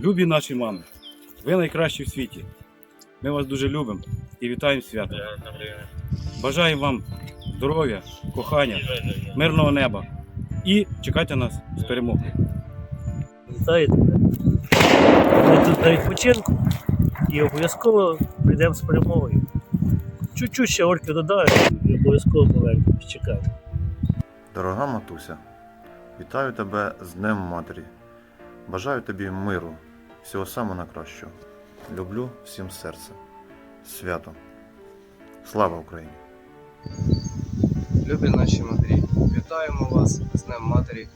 Любі наші мами, ви найкращі в світі. Ми вас дуже любимо і вітаємо з святом. Бажаємо вам здоров'я, кохання, мирного неба. І чекайте нас з перемогою. Вітаю тебе. Ми тут на відпочинку і обов'язково прийдемо з перемогою. Чуть-чуть ще Ольки додаю і обов'язково повернемось. Чекай. Дорога матуся, вітаю тебе з Днем Матері. Бажаю тобі миру, всього самого найкращого. Люблю всім серцем. Свято. Слава Україні! Любі наші матері, вітаємо вас з Днем Матері.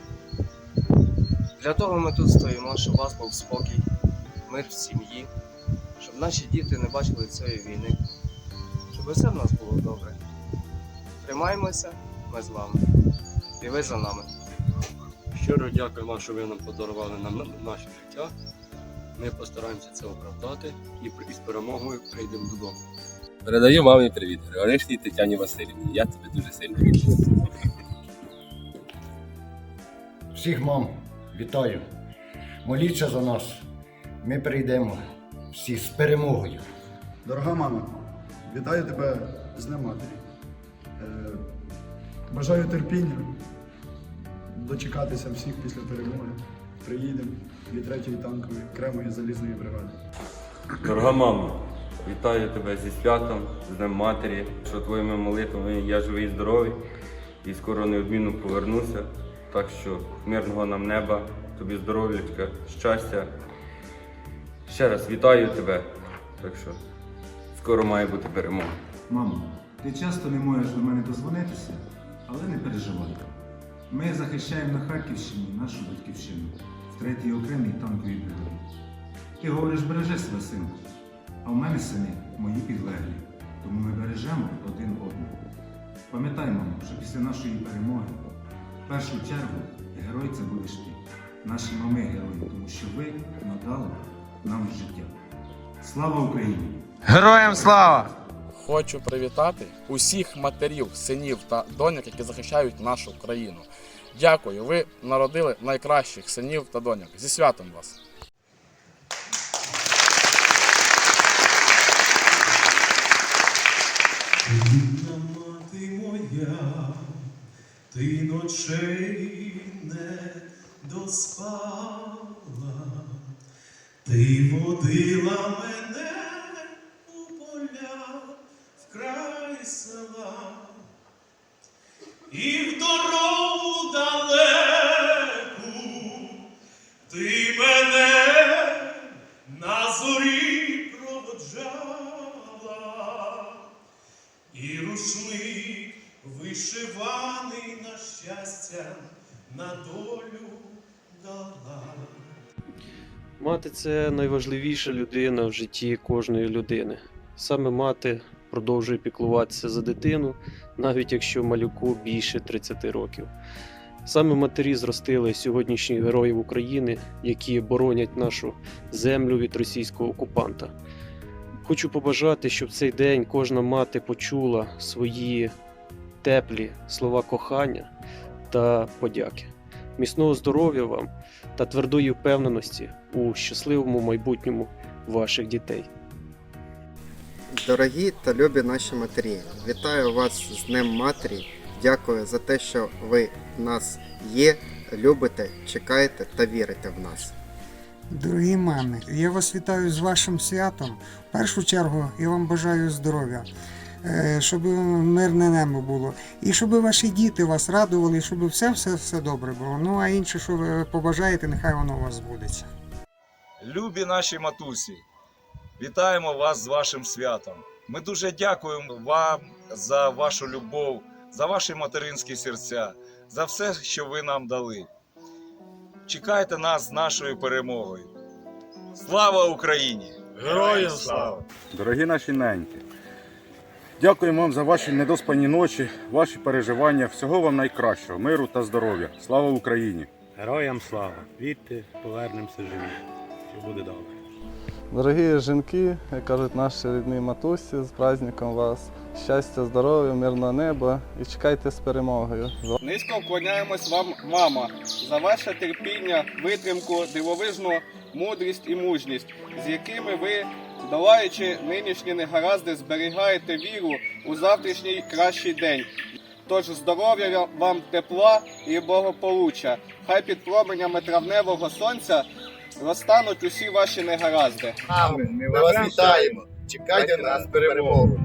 Для того ми тут стоїмо, щоб у вас був спокій, мир в сім'ї, щоб наші діти не бачили цієї війни, щоб усе в нас було добре. Тримаємося, ми з вами. І ви за нами. Щиро дякую вам, що ви нам подарували нам на- наше життя. Ми постараємося це оправдати і із перемогою прийдемо додому. Передаю мамі привіт, Григоришній Тетяні Васильівні. Я тебе дуже сильно люблю. Всіх мам, вітаю. Моліться за нас. Ми прийдемо всі з перемогою. Дорога мама, вітаю тебе з Днем Матері. Е, Бажаю терпіння, дочекатися всіх після перемоги. Приїдемо від 3-ї танкової окремої залізної бригади. Дорога мама, вітаю тебе зі святом, з Днем Матері, що твоїми молитвами я живий і здоровий і скоро неодмінно повернуся. Так що мирного нам неба, тобі здоров'ячка, щастя. Ще раз вітаю тебе. Так що скоро має бути перемога. Мамо, ти часто не можеш до мене дозвонитися, але не переживай. Ми захищаємо на Харківщині нашу батьківщину в третій окремій танковій бригаді. Ти говориш, бережи себе, синку. А в мене сини мої підлеглі, тому ми бережемо один одного. Пам'ятай, мамо, що після нашої перемоги, в першу чергу, герой це будеш ти. Наші мами герої, тому що ви надали нам життя. Слава Україні! Героям слава! Хочу привітати усіх матерів, синів та доньок, які захищають нашу країну. Дякую, ви народили найкращих синів та доньок. Зі святом вас! Рідна мати моя, ти ночей не доспала, ти водила мене і в ти мене на зорі проводжала. І рушник вишиваний на щастя, на долю дала. Мати це найважливіша людина в житті кожної людини. Саме мати продовжує піклуватися за дитину, навіть якщо малюку більше 30 років. Саме матері зростили сьогоднішніх героїв України, які боронять нашу землю від російського окупанта. Хочу побажати, щоб цей день кожна мати почула свої теплі слова кохання та подяки. Міцного здоров'я вам та твердої впевненості у щасливому майбутньому ваших дітей. Дорогі та любі наші матері, вітаю вас з Днем Матері. Дякую за те, що ви в нас є, любите, чекаєте та вірите в нас. Дорогі мами, я вас вітаю з вашим святом. В першу чергу я вам бажаю здоров'я, е, щоб мирне небо було, і щоб ваші діти вас радували, і щоб все все все добре було. Ну а інше, що ви побажаєте, нехай воно у вас збудеться. Любі наші матусі, вітаємо вас з вашим святом. Ми дуже дякуємо вам за вашу любов, за ваші материнські серця, за все, що ви нам дали. Чекайте нас з нашою перемогою. Слава Україні! Героям слава! Дорогі наші неньки, дякуємо вам за ваші недоспані ночі, ваші переживання. Всього вам найкращого, миру та здоров'я. Слава Україні! Героям слава! Вірте, повернемося живі. Все буде добре. Дорогі жінки, як кажуть наші рідні матусі, з праздником вас. Щастя, здоров'я, мирного неба і чекайте з перемогою. Низько вклоняємось вам, мама, за ваше терпіння, витримку, дивовижну мудрість і мужність, з якими ви, долаючи нинішні негаразди, зберігаєте віру у завтрашній кращий день. Тож здоров'я вам тепла і благополуччя. Хай під променями травневого сонця розтануть усі ваші негаразди. Ми вас вітаємо. Чекайте нас перемогу.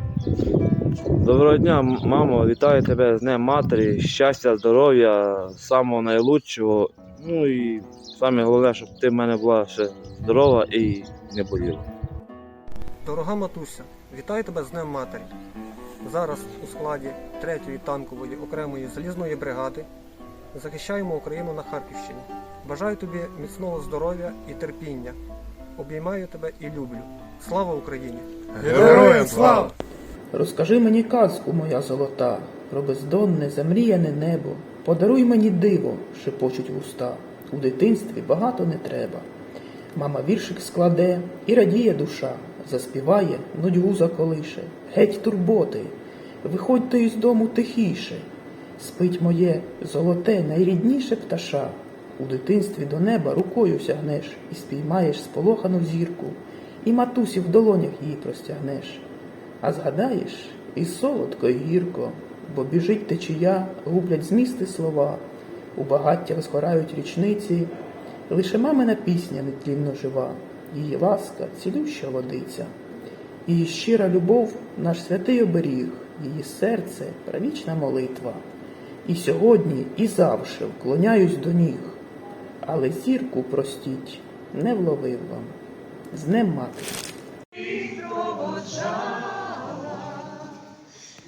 Доброго дня, мамо, вітаю тебе з Днем Матері, щастя, здоров'я, самого найлучшого. Ну і саме головне, щоб ти в мене була ще здорова і не боліла. Дорога матуся, вітаю тебе з Днем Матері. Зараз у складі 3-ї танкової окремої залізної бригади захищаємо Україну на Харківщині. Бажаю тобі міцного здоров'я і терпіння. Обіймаю тебе і люблю. Слава Україні! Героям слава! Розкажи мені казку, моя золота, про бездонне, замріяне небо. Подаруй мені диво, шепочуть вуста. У дитинстві багато не треба. Мама віршик складе і радіє душа, заспіває, нудьгу заколише. Геть турботи, виходьте із дому тихіше. Спить моє золоте, найрідніше пташа. У дитинстві до неба рукою сягнеш і спіймаєш сполохану зірку, і матусі в долонях її простягнеш. А згадаєш, і солодко, і гірко, бо біжить течія, гублять змісти слова, у багаття розгорають річниці, лише мамина пісня нетлінно жива, її ласка, цілюща водиця, її щира любов, наш святий оберіг, її серце правічна молитва. І сьогодні, і завше вклоняюсь до ніг, але зірку простіть, не вловив вам. З Днем матері.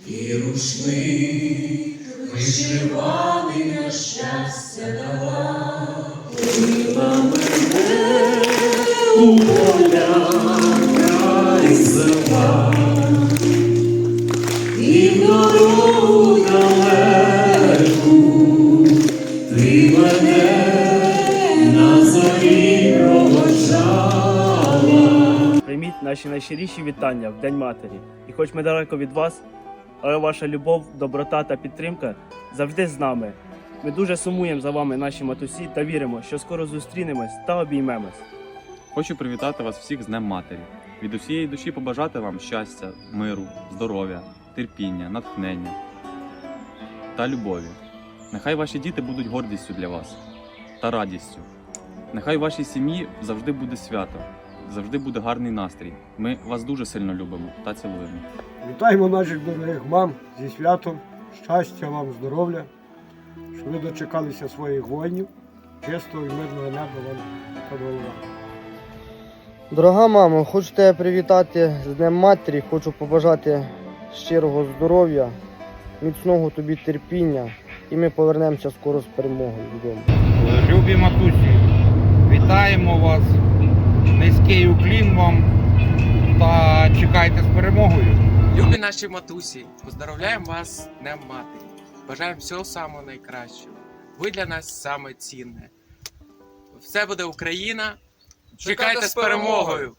І рушник вишиваний на щастя дала, Повела мене у наші найщиріші вітання в День Матері. І хоч ми далеко від вас, але ваша любов, доброта та підтримка завжди з нами. Ми дуже сумуємо за вами, наші матусі, та віримо, що скоро зустрінемось та обіймемось. Хочу привітати вас всіх з Днем Матері. Від усієї душі побажати вам щастя, миру, здоров'я, терпіння, натхнення та любові. Нехай ваші діти будуть гордістю для вас та радістю. Нехай в вашій сім'ї завжди буде свято, завжди буде гарний настрій. Ми вас дуже сильно любимо та цілуємо. Вітаємо наших дорогих мам зі святом, щастя вам, здоров'я, щоб ви дочекалися своїх воїнів, чистого і мирного неба вам головами. Дорога мамо, хочу тебе привітати з Днем Матері, хочу побажати щирого здоров'я, міцного тобі терпіння, і ми повернемося скоро з перемогою додому. Любі матусі, вітаємо вас, низький уклін вам та чекайте з перемогою. Любі наші матусі, поздравляємо вас з Днем Матері. Бажаємо всього самого найкращого. Ви для нас саме цінне. Все буде Україна. Чекайте з перемогою!